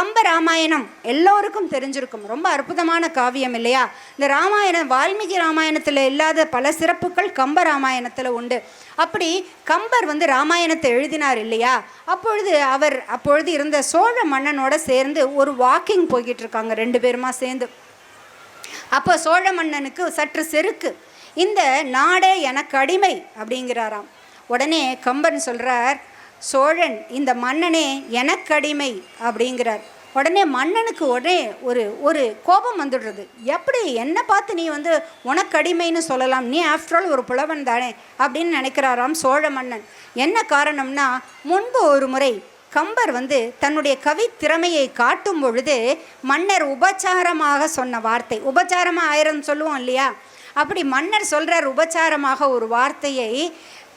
கம்ப ராமாயணம் எல்லோருக்கும் தெரிஞ்சிருக்கும். ரொம்ப அற்புதமான காவியம் இல்லையா? இந்த ராமாயணம் வால்மீகி ராமாயணத்தில் இல்லாத பல சிறப்புகள் கம்ப ராமாயணத்தில் உண்டு. அப்படி கம்பர் வந்து ராமாயணத்தை எழுதினார் இல்லையா? அப்பொழுது அவர் அப்பொழுது இருந்த சோழ மன்னனோட சேர்ந்து ஒரு வாக்கிங் போய்கிட்டு இருக்காங்க ரெண்டு பேருமா சேர்ந்து. அப்போ சோழ மன்னனுக்கு சற்று செருக்கு. இந்த நாடே எனக்கு அடிமை அப்படிங்கிறாராம். உடனே கம்பன் சொல்கிறார் சோழன் இந்த மன்னனே எனக்கடிமை அப்படிங்கிறார். உடனே மன்னனுக்கு உடனே ஒரு ஒரு கோபம் வந்துடுறது. எப்படி என்னை பார்த்து நீ வந்து உனக்கு அடிமைன்னு சொல்லலாம்? நீ ஆஃப்டர் ஆல் ஒரு புலவன் தானே அப்படின்னு நினைக்கிறாராம் சோழ மன்னன். என்ன காரணம்னா முன்பு ஒரு முறை கம்பர் வந்து தன்னுடைய கவி திறமையை காட்டும் பொழுது மன்னர் உபச்சாரமாக சொன்ன வார்த்தை உபச்சாரமாக ஆயிரம் சொல்லுவோம் இல்லையா? அப்படி மன்னர் சொல்கிறார் உபச்சாரமாக ஒரு வார்த்தையை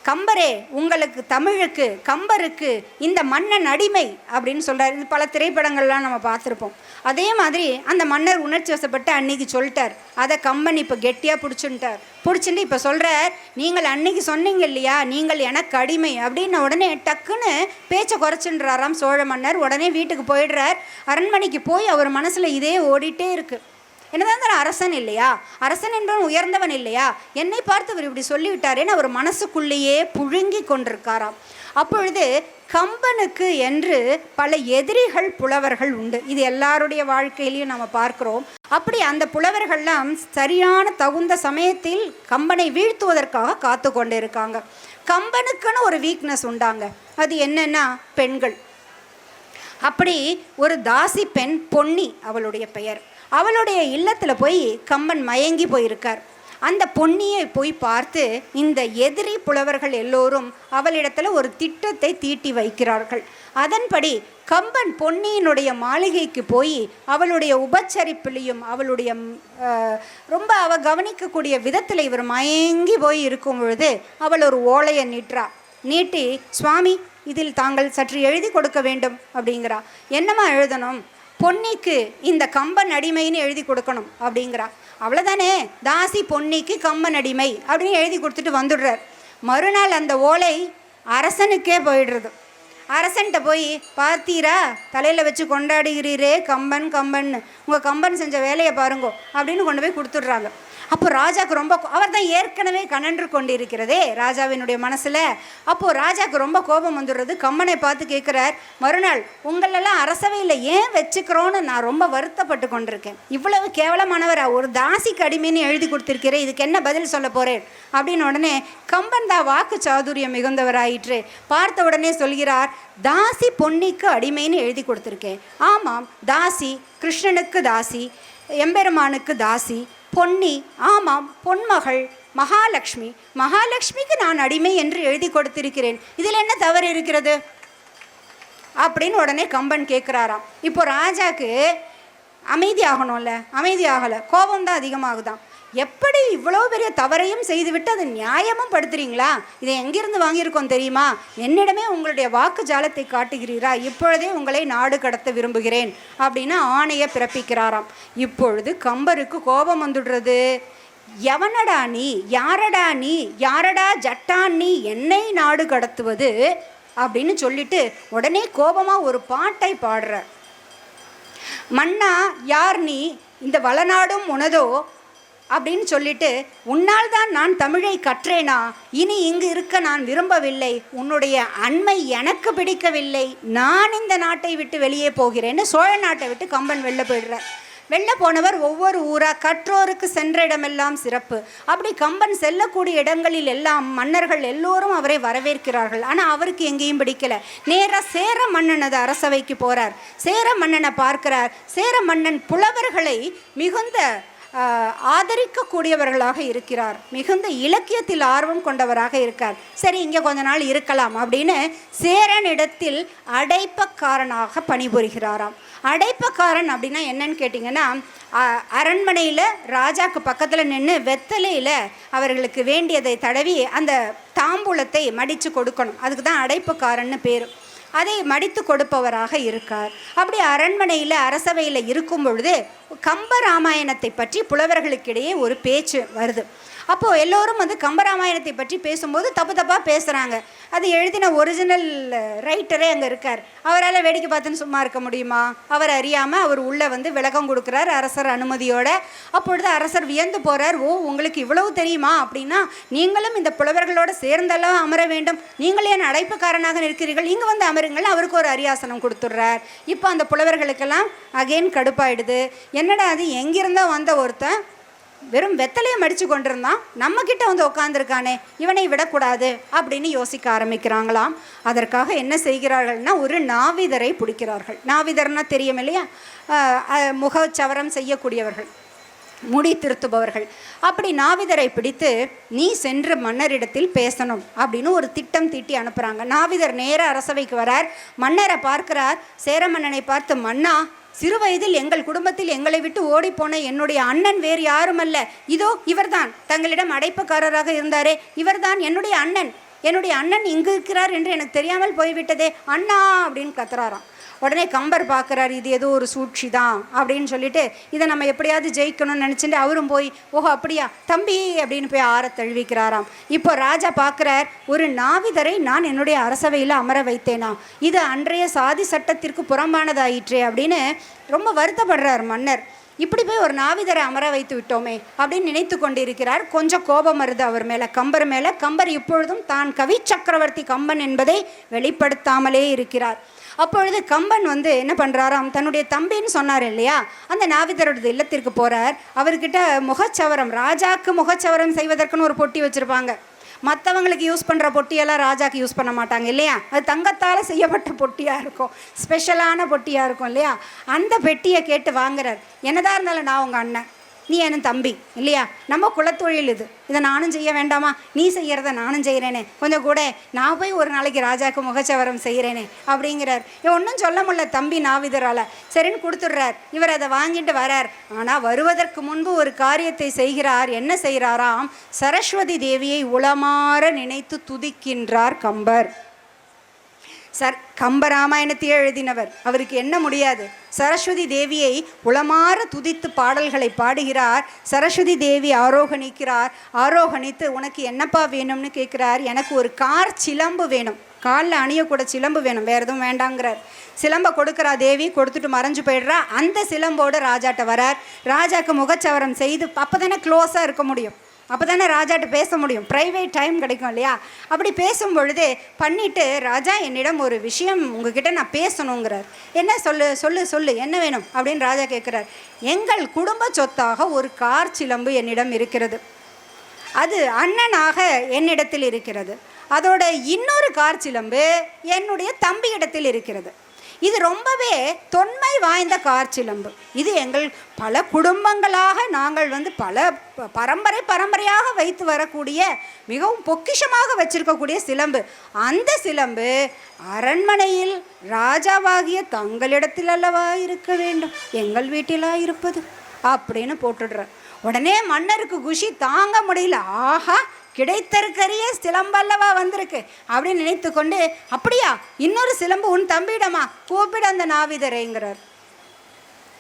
கம்பரே உங்களுக்கு தமிழுக்கு கம்பருக்கு இந்த மன்னன் அடிமை அப்படின்னு சொல்கிறார் இது பல திரைப்படங்கள்லாம் நம்ம பார்த்துருப்போம். அதே மாதிரி அந்த மன்னர் உணர்ச்சி வசப்பட்டு அன்னைக்கு சொல்லிட்டார். அதை கம்பன் இப்போ கெட்டியாக பிடிச்சுன்ட்டார். பிடிச்சிட்டு இப்போ சொல்கிறார் நீங்கள் அன்னைக்கு சொன்னீங்க இல்லையா? நீங்கள் எனக்கு அடிமை. அப்படின்னு உடனே டக்குன்னு பேச்சை குறைச்சின்றாராம் சோழ மன்னர். உடனே வீட்டுக்கு போயிடுறார். அரண்மனைக்கு போய் அவர் மனசில் இதே ஓடிட்டே இருக்குது என்னதான் இருந்தாலும் அரசன் இல்லையா? அரசன் என்பவன் உயர்ந்தவன் இல்லையா? என்னை பார்த்து அவர் இப்படி சொல்லிவிட்டாரேன்னு அவர் மனசுக்குள்ளேயே புழுங்கி கொண்டிருக்காராம். அப்பொழுது கம்பனுக்கு என்று பல எதிரிகள் புலவர்கள் உண்டு. இது எல்லாருடைய வாழ்க்கையிலையும் நம்ம பார்க்குறோம். அப்படி அந்த புலவர்கள்லாம் சரியான தகுந்த சமயத்தில் கம்பனை வீழ்த்துவதற்காக காத்து கொண்டு இருக்காங்க கம்பனுக்குன்னு ஒரு வீக்னஸ் உண்டாங்க. அது என்னென்னா பெண்கள். அப்படி ஒரு தாசி பெண் பொன்னி அவளுடைய பெயர். அவளுடைய இல்லத்தில் போய் கம்பன் மயங்கி போயிருக்கார். அந்த பொன்னியை போய் பார்த்து இந்த எதிரி புலவர்கள் எல்லோரும் அவளிடத்தில் ஒரு திட்டத்தை தீட்டி வைக்கிறார்கள். அதன்படி கம்பன் பொன்னியினுடைய மாளிகைக்கு போய் அவளுடைய உபச்சரிப்பிலையும் அவளுடைய ரொம்ப அவ கவனிக்கக்கூடிய விதத்தில் இவர் மயங்கி போய் இருக்கும் பொழுது அவள் ஒரு ஓலையை நீட்டுறா. நீட்டி சுவாமி இதில் தாங்கள் சற்று எழுதி கொடுக்க வேண்டும் அப்படிங்கிறா. என்னம்மா எழுதணும்? பொன்னிக்கு இந்த கம்பன் அடிமைன்னு எழுதி கொடுக்கணும் அப்படிங்கிறா. அவ்வளோதானே தாசி பொன்னிக்கு கம்பன் அடிமை அப்படின்னு எழுதி கொடுத்துட்டு வந்துடுறார். மறுநாள் அந்த ஓலை அரசனுக்கே போயிடுறது. அரசன்கிட்ட போய் பார்த்தீரா தலையில் வச்சு கொண்டாடுகிறீரே கம்பன் கம்பன் உங்கள் கம்பன் செஞ்ச வேலையை பாருங்கோ அப்படின்னு கொண்டு போய் கொடுத்துட்றாங்க. அப்போ ராஜாவுக்கு ரொம்ப அவர் தான் ஏற்கனவே கனன்று கொண்டிருக்கிறதே ராஜாவினுடைய மனசில். அப்போது ராஜாவுக்கு ரொம்ப கோபம் வந்துடுறது. கம்மனை பார்த்து கேட்குறார் மறுநாள் உங்களெல்லாம் அரசவையில் ஏன் வச்சுக்கிறோன்னு நான் ரொம்ப வருத்தப்பட்டு கொண்டிருக்கேன். இவ்வளவு கேவலமானவரா ஒரு தாசிக்கு அடிமைன்னு எழுதி கொடுத்துருக்கிறேன் இதுக்கு என்ன பதில் சொல்ல போகிறேன் அப்படின்னு உடனே கம்பன் தான் வாக்கு சாதுரியம் மிகுந்தவராயிற்று. பார்த்த உடனே சொல்கிறார் தாசி பொன்னிக்கு அடிமைன்னு எழுதி கொடுத்துருக்கேன். ஆமாம் தாசி கிருஷ்ணனுக்கு தாசி எம்பெருமானுக்கு தாசி பொன்னி ஆமாம் பொன்மகள் மகாலட்சுமி மகாலட்சுமிக்கு நான் அடிமை என்று எழுதி கொடுத்திருக்கிறேன். இதில் என்ன தவறு இருக்கிறது? அப்படின்னு உடனே கம்பன் கேட்குறாராம். இப்போ ராஜாக்கு அமைதியாகணும்ல அமைதியாகலை. கோபம் தான் அதிகமாகுதான் எப்படி இவ்வளோ பெரிய தவறையும் செய்துவிட்டு அதை நியாயமும் படுத்துறீங்களா? இதை எங்கிருந்து வாங்கியிருக்கோம் தெரியுமா? என்னிடமே உங்களுடைய வாக்கு ஜாலத்தை காட்டுகிறீரா? இப்பொழுதே உங்களை நாடு கடத்த விரும்புகிறேன் அப்படின்னு ஆணையை பிறப்பிக்கிறாராம். இப்பொழுது கம்பருக்கு கோபம் வந்துடுறது. எவனடா நீ? யாரடா நீ? யாரடா ஜட்டான் நீ? என்னை நாடு கடத்துவது? அப்படின்னு சொல்லிட்டு உடனே கோபமாக ஒரு பாட்டை பாடுற மன்னா யார் நீ? இந்த வளநாடும் உனதோ அப்படின்னு சொல்லிட்டு உன்னால் தான் நான் தமிழை கற்றேனா? இனி இங்கு இருக்க நான் விரும்பவில்லை. உன்னுடைய அண்மை எனக்கு பிடிக்கவில்லை. நான் இந்த நாட்டை விட்டு வெளியே போகிறேன்னு சோழ நாட்டை விட்டு கம்பன் வெளில போயிடுறார். வெளில போனவர் ஒவ்வொரு ஊராக கற்றோருக்கு சென்ற இடமெல்லாம் சிறப்பு. அப்படி கம்பன் செல்லக்கூடிய இடங்களில் எல்லாம் மன்னர்கள் எல்லோரும் அவரை வரவேற்கிறார்கள். ஆனால் அவருக்கு எங்கேயும் பிடிக்கல. நேராக சேர மன்னனது அரசவைக்கு போகிறார் சேர மன்னனை பார்க்கிறார். சேர மன்னன் புலவர்களை மிகுந்த ஆதரிக்கக்கூடியவர்களாக இருக்கிறார். மிகுந்த இலக்கியத்தில் ஆர்வம் கொண்டவராக இருக்கார். சரி இங்கே கொஞ்ச நாள் இருக்கலாம் அப்படின்னு சேரனிடத்தில் அடைப்பக்காரனாக பணிபுரிகிறாராம். அடைப்பக்காரன் அப்படின்னா என்னன்னு கேட்டிங்கன்னா அரண்மனையில் ராஜாக்கு பக்கத்தில் நின்று வெத்தலையில் அவர்களுக்கு வேண்டியதை தடவி அந்த தாம்பூலத்தை மடித்து கொடுக்கணும். அதுக்கு தான் அடைப்புக்காரன்னு பேர். அதை மடித்து கொடுப்பவராக இருக்கார். அப்படி அரண்மனையில் அரசவையில் இருக்கும் பொழுது கம்ப ராமாயணத்தை பற்றி புலவர்களுக்கிடையே ஒரு பேச்சு வருது. அப்போது எல்லோரும் வந்து கம்பராமாயணத்தை பற்றி பேசும்போது தப்பு தப்பாக பேசுகிறாங்க அது எழுதின ஒரிஜினல் ரைட்டரே அங்கே இருக்கார். அவரால் வேடிக்கை பார்த்துன்னு சும்மா இருக்க முடியுமா? அவர் அறியாமல் அவர் உள்ளே வந்து விளக்கம் கொடுக்குறார் அரசர் அனுமதியோட. அப்பொழுது அரசர் வியந்து போகிறார் ஓ உங்களுக்கு இவ்வளவு தெரியுமா? அப்படின்னா நீங்களும் இந்த புலவர்களோட சேர்ந்தெல்லாம் அமர வேண்டும். நீங்கள் ஏன் அழைப்புக்காரனாக நிற்கிறீர்கள்? இங்கே வந்து அமருங்கள் அவருக்கு ஒரு அரியாசனம் கொடுத்துட்றார். இப்போ அந்த புலவர்களுக்கெல்லாம் அகைன் கடுப்பாயிடுது. என்னடா அது? எங்கிருந்தோ வந்த ஒருத்தன் வெறும் வெத்தலையை மடித்து கொண்டிருந்தான். நம்மக்கிட்ட வந்து உட்காந்துருக்கானே இவனை விடக்கூடாது அப்படின்னு யோசிக்க ஆரம்பிக்கிறாங்களாம். அதற்காக என்ன செய்கிறார்கள்னா ஒரு நாவிதரை பிடிக்கிறார்கள். நாவிதர்னா தெரியும் இல்லையா? முகச்சவரம் செய்யக்கூடியவர்கள் முடி திருத்துபவர்கள். அப்படி நாவிதரை பிடித்து நீ சென்று மன்னரிடத்தில் பேசணும் அப்படின்னு ஒரு திட்டம் தீட்டி அனுப்புகிறாங்க நாவிதர் நேர அரசவைக்கு வரார். மன்னரை பார்க்கிறார். சேர மன்னனை பார்த்து மன்னா சிறு வயதில் எங்கள் குடும்பத்தில் எங்களை விட்டு ஓடிப்போன என்னுடைய அண்ணன் வேறு யாரும் அல்ல இதோ இவர்தான். தங்களிடம் அடைப்புக்காரராக இருந்தாரே. இவர்தான் என்னுடைய அண்ணன். என்னுடைய அண்ணன் இங்கு இருக்கிறார் என்று எனக்கு தெரியாமல் போய்விட்டதே. அண்ணா அப்படின்னு கத்துறாராம். உடனே கம்பர் பார்க்குறாரு இது ஏதோ ஒரு சூழ்ச்சி தான் அப்படின்னு சொல்லிட்டு இதை நம்ம எப்படியாவது ஜெயிக்கணும்னு நினச்சிட்டு அவரும் போய் ஓஹோ அப்படியா தம்பி அப்படின்னு போய் ஆற தழுவிக்கிறாராம் இப்போ ராஜா பார்க்குறார் ஒரு நாவிதரை நான் என்னுடைய அரசவையில் அமர வைத்தேனா? இது அன்றைய சாதி சட்டத்திற்கு புறம்பானதாயிற்றே அப்படின்னு ரொம்ப வருத்தப்படுறார் மன்னர். இப்படி போய் ஒரு நாவிதரை அமர வைத்து விட்டோமே அப்படின்னு நினைத்து கொண்டிருக்கிறார். கொஞ்சம் கோபம் வருது அவர் மேலே கம்பர் மேலே. கம்பர் இப்பொழுதும் தான் கவி சக்கரவர்த்தி கம்பன் என்பதை வெளிப்படுத்தாமலே இருக்கிறார். அப்பொழுது கம்பன் வந்து என்ன பண்ணுறாராம் தன்னுடைய தம்பின்னு சொன்னார் இல்லையா? அந்த நாவிதரோட இல்லத்திற்கு போகிறார் அவர்கிட்ட முகச்சவரம் ராஜாக்கு முகச்சவரம் செய்வதற்குன்னு ஒரு பொட்டி வச்சுருப்பாங்க. மற்றவங்களுக்கு யூஸ் பண்ணுற பொட்டியெல்லாம் ராஜாக்கு யூஸ் பண்ண மாட்டாங்க இல்லையா? அது தங்கத்தால் செய்யப்பட்ட பொட்டியாக இருக்கும். ஸ்பெஷலான பொட்டியாக இருக்கும் இல்லையா? அந்த பெட்டியை கேட்டு வாங்குறார். என்னதான் இருந்தாலும் நான் உங்கள் அண்ணன். நீ என் தம்பி இல்லையா? நம்ம குலத்தொழில் இது. இதை நானும் செய்ய வேண்டாமா? நீ செய்கிறத நானும் செய்கிறேனே கொஞ்சம் கூட நான் போய் ஒரு நாளைக்கு ராஜாக்கு முகச்சவரம் செய்கிறேனே அப்படிங்கிறார். ஒன்றும் சொல்ல முடியல தம்பி நாவிதரால். சரின்னு கொடுத்துட்றார். இவர் அதை வாங்கிட்டு வரார். ஆனால் வருவதற்கு முன்பு ஒரு காரியத்தை செய்கிறார். என்ன செய்கிறாராம்? சரஸ்வதி தேவியை உளமாற நினைத்து துதிக்கின்றார் கம்பர். சர் கம்பராமாயணத்தை எழுதினவர். அவருக்கு என்ன முடியாது? சரஸ்வதி தேவியை உளமாற துதித்து பாடல்களை பாடுகிறார். சரஸ்வதி தேவி ஆரோகணிக்கிறார் ஆரோகணித்து உனக்கு என்னப்பா வேணும்னு கேட்குறார் எனக்கு ஒரு கார் சிலம்பு வேணும். காலில் அணியக்கூட சிலம்பு வேணும். வேறு எதுவும் வேண்டாங்கிறார். சிலம்பை கொடுக்குறா தேவி கொடுத்துட்டு மறைஞ்சு போயிடுறா. அந்த சிலம்போடு ராஜாட்ட வரார். ராஜாக்கு முகச்சவரம் செய்து அப்போ தானே க்ளோஸாக இருக்க முடியும். அப்போ தானே ராஜாட்ட பேச முடியும். ப்ரைவேட் டைம் கிடைக்கும் இல்லையா? அப்படி பேசும் பொழுது பண்ணிட்டு ராஜா என்னிடம் ஒரு விஷயம் உங்ககிட்ட நான் பேசணுங்கிறார். என்ன சொல்லு சொல்லு சொல்லு என்ன வேணும்? அப்படின்னு ராஜா கேட்குறார். எங்கள் குடும்ப சொத்தாக ஒரு கார் சிலம்பு என்னிடம் இருக்கிறது. அது அண்ணனாக என்னிடத்தில் இருக்கிறது. அதோட இன்னொரு கார் சிலம்பு என்னுடைய தம்பியிடத்தில் இருக்கிறது. இது ரொம்பவே தொன்மை வாய்ந்த கார் சிலம்பு. இது எங்கள் பல குடும்பங்களாக நாங்கள் வந்து பல பரம்பரை பரம்பரையாக வைத்து வரக்கூடிய மிகவும் பொக்கிஷமாக வச்சிருக்கக்கூடிய சிலம்பு. அந்த சிலம்பு அரண்மனையில் ராஜாவாகிய தங்களிடத்தில் அல்லவா இருக்க வேண்டும்? எங்கள் வீட்டிலா இருப்பது? அப்படின்னு போட்டுடுற உடனே மன்னருக்கு குஷி தாங்க முடியல. ஆஹா கிடைத்தற்கரிய சிலம்பல்லவா வந்திருக்கு அப்படின்னு நினைத்து கொண்டு அப்படியா இன்னொரு சிலம்பு உன் தம்பியிடமா? கூப்பிட அந்த நாவிதரைங்கிறார்.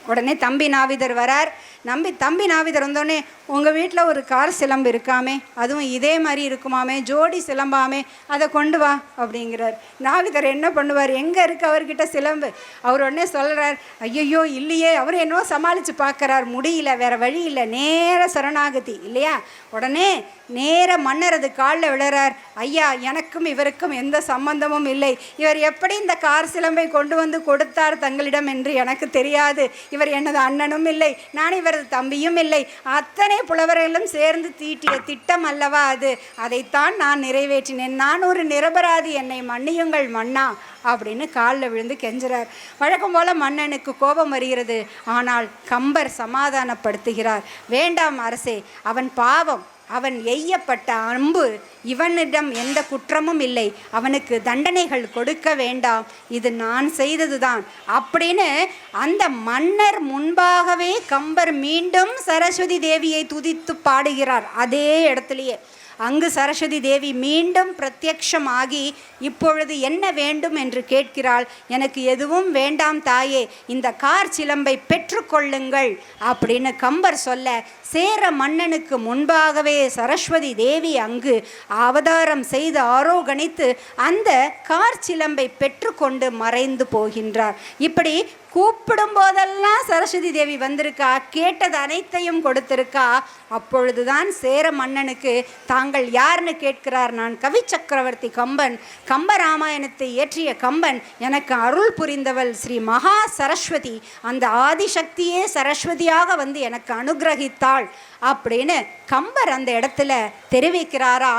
உடனே தம்பி நாவிதர் வரார். நம்பி தம்பி நாவிதர் வந்தோடனே உங்கள் வீட்டில் ஒரு கார் சிலம்பு இருக்காமே அதுவும் இதே மாதிரி இருக்குமாமே ஜோடி சிலம்பாமே அதை கொண்டு வா அப்படிங்கிறார். நாவிதர் என்ன பண்ணுவார்? எங்கே இருக்கு அவர்கிட்ட சிலம்பு? அவர் உடனே சொல்கிறார் ஐயையோ இல்லையே அவர் என்னவோ சமாளித்து பார்க்குறார் முடியல வேறு வழி இல்லை நேர சரணாகதி இல்லையா? உடனே நேர மன்னரது காலில் விழுறார் ஐயா எனக்கும் இவருக்கும் எந்த சம்பந்தமும் இல்லை. இவர் எப்படி இந்த கார் சிலம்பை கொண்டு வந்து கொடுத்தார் தங்களிடம் என்று எனக்கு தெரியாது. இவர் எனது அண்ணனும் இல்லை. நான் இவர் இவரது தம்பியும் இல்லை. அத்தனை புலவர்களும் சேர்ந்து தீட்டிய திட்டம் அல்லவா அது? அதைத்தான் நான் நிறைவேற்றினேன். நான் ஒரு நிரபராதி என்னை மன்னியுங்கள் மன்னா அப்படின்னு காலில் விழுந்து கெஞ்சுறார். வழக்கம் போல மன்னனுக்கு கோபம் வருகிறது. ஆனால் கம்பர் சமாதானப்படுத்துகிறார். வேண்டாம் அரசே அவன் பாவம். அவன் எய்யப்பட்ட அம்பு இவனிடம் எந்த குற்றமும் இல்லை. அவனுக்கு தண்டனைகள் கொடுக்க வேண்டாம். இது நான் செய்ததுதான். அப்படின்னு அந்த மன்னர் முன்பாகவே கம்பர் மீண்டும் சரஸ்வதி தேவியை துதித்து பாடுகிறார். அதே இடத்துலையே. அங்கு சரஸ்வதி தேவி மீண்டும் பிரத்யக்ஷமாகி இப்பொழுது என்ன வேண்டும்? என்று கேட்கிறாள். எனக்கு எதுவும் வேண்டாம் தாயே இந்த கார் சிலம்பை பெற்றுக்கொள்ளுங்கள் அப்படின்னு கம்பர் சொல்ல சேர மன்னனுக்கு முன்பாகவே சரஸ்வதி தேவி அங்கு அவதாரம் செய்து ஆரோகணித்து அந்த கார் சிலம்பை பெற்றுக்கொண்டு மறைந்து போகின்றார். இப்படி கூப்பிடும் போதெல்லாம் சரஸ்வதி தேவி வந்திருக்கா? கேட்டது அனைத்தையும் கொடுத்திருக்கா? அப்பொழுதுதான் சேர மன்னனுக்கு தாங்கள் யாருன்னு கேட்கிறார் நான் கவி சக்கரவர்த்தி கம்பன் கம்ப ராமாயணத்தை இயற்றிய கம்பன் எனக்கு அருள் புரிந்தவள் ஸ்ரீ மகா சரஸ்வதி. அந்த ஆதிசக்தியே சரஸ்வதியாக வந்து எனக்கு அனுகிரகித்தாள். அப்படின்னு கம்பர் அந்த இடத்துல தெரிவிக்கிறாரா?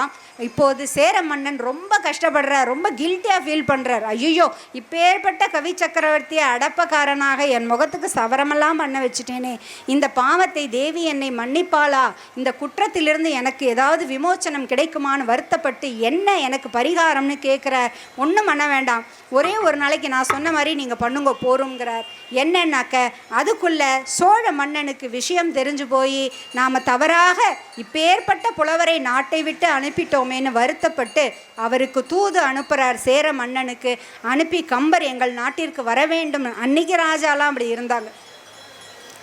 இப்போது சேர மன்னன் ரொம்ப கஷ்டப்படுறார் ரொம்ப கில்ட்டியாக ஃபீல் பண்ணுறார் ஐயோ இப்பேற்பட்ட கவி சக்கரவர்த்தியை அடப்பக்காரனாக என் முகத்துக்கு சவரமெல்லாம் பண்ண வச்சுட்டேனே. இந்த பாவத்தை தேவி என்னை மன்னிப்பாளா? இந்த குற்றத்திலிருந்து எனக்கு ஏதாவது விமோச்சனம் கிடைக்குமான்னு வருத்தப்பட்டு என்ன எனக்கு பரிகாரம்னு கேட்குறார் ஒன்றும் பண்ண வேண்டாம். ஒரே ஒரு நாளைக்கு நான் சொன்ன மாதிரி நீங்கள் பண்ணுங்க போருங்கிறார் என்னன்னாக்க அதுக்குள்ளே சோழ மன்னனுக்கு விஷயம் தெரிஞ்சு போய் நாம் தவறாக இப்பேற்பட்ட புலவரை நாட்டை விட்டு அனுப்பிட்டோமேன்னு வருத்தப்பட்டு அவருக்கு தூது அனுப்புகிறார் சேர மன்னனுக்கு. அனுப்பி கம்பர் எங்கள் நாட்டிற்கு வர வேண்டும். அன்னைக்கு ராஜாலாம் அப்படி இருந்தாங்க.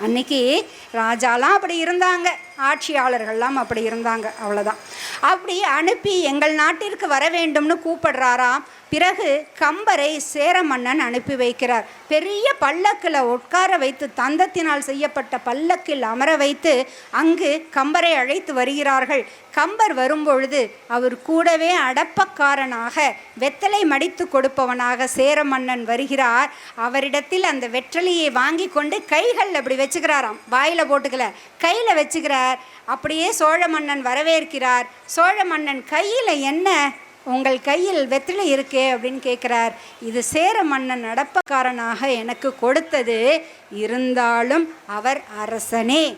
அன்னைக்கு ராஜாலாம் அப்படி இருந்தாங்க. ஆட்சியாளர்கள்லாம் அப்படி இருந்தாங்க. அவ்வளோதான் அப்படி அனுப்பி எங்கள் நாட்டிற்கு வர வேண்டும்னு கூப்பிடுறாராம். பிறகு கம்பரை சேர மன்னன் அனுப்பி வைக்கிறார். பெரிய பல்லக்கில் உட்கார வைத்து தந்தத்தினால் செய்யப்பட்ட பல்லக்கில் அமர வைத்து அங்கு கம்பரை அழைத்து வருகிறார்கள். கம்பர் வரும்பொழுது அவர் கூடவே அடப்பக்காரனாக வெத்தலை மடித்து கொடுப்பவனாக சேர மன்னன் வருகிறார். அவரிடத்தில் அந்த வெற்றலையை வாங்கி கொண்டு கைகள் அப்படி வச்சுக்கிறாராம். வாயில் போட்டுக்கல கையில் வச்சுக்கிறார். அப்படியே சோழ மன்னன் வரவேற்கிறார். சோழ மன்னன் கையில் என்ன உங்கள் கையில் வெற்றிலை இருக்கே அப்படின்னு கேட்குறார் இது சேர மன்னன் நடப்பக்காரனாக எனக்கு கொடுத்தது. இருந்தாலும் அவர் அரசனே.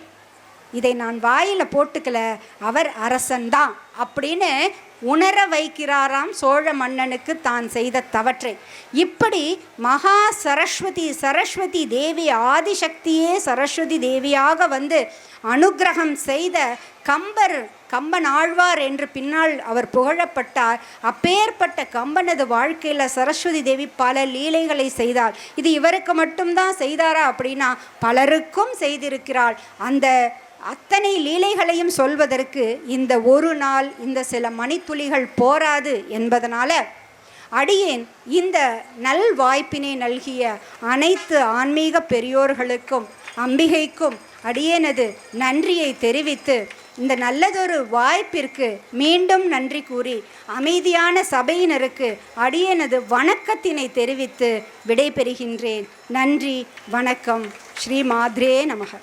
இதை நான் வாயில் போட்டுக்கல. அவர் அரசன்தான் அப்படின்னு உணர வைக்கிறாராம் சோழ மன்னனுக்கு தான் செய்த தவற்றை. இப்படி மகா சரஸ்வதி சரஸ்வதி தேவி ஆதிசக்தியே சரஸ்வதி தேவியாக வந்து அனுக்கிரகம் செய்த கம்பர் கம்பன் ஆழ்வார் என்று பின்னால் அவர் புகழப்பட்டார். அப்பேற்பட்ட கம்பனது வாழ்க்கையில் சரஸ்வதி தேவி பல லீலைகளை செய்தாள் இது இவருக்கு மட்டும்தான் செய்தாரா அப்படின்னா பலருக்கும் செய்திருக்கிறாள். அந்த அத்தனை லீலைகளையும் சொல்வதற்கு இந்த ஒரு நாள் இந்த சில மணித்துளிகள் போராது என்பதனால அடியேன் இந்த நல் வாய்ப்பினை நல்கிய அனைத்து ஆன்மீக பெரியோர்களுக்கும் அம்பிகைக்கும் அடியேனது நன்றியை தெரிவித்து இந்த நல்லதொரு வாய்ப்பிற்கு மீண்டும் நன்றி கூறி அமைதியான சபையினருக்கு அடியனது வணக்கத்தினை தெரிவித்து விடைபெறுகின்றேன். நன்றி வணக்கம். ஸ்ரீ மாத்ரே நமக.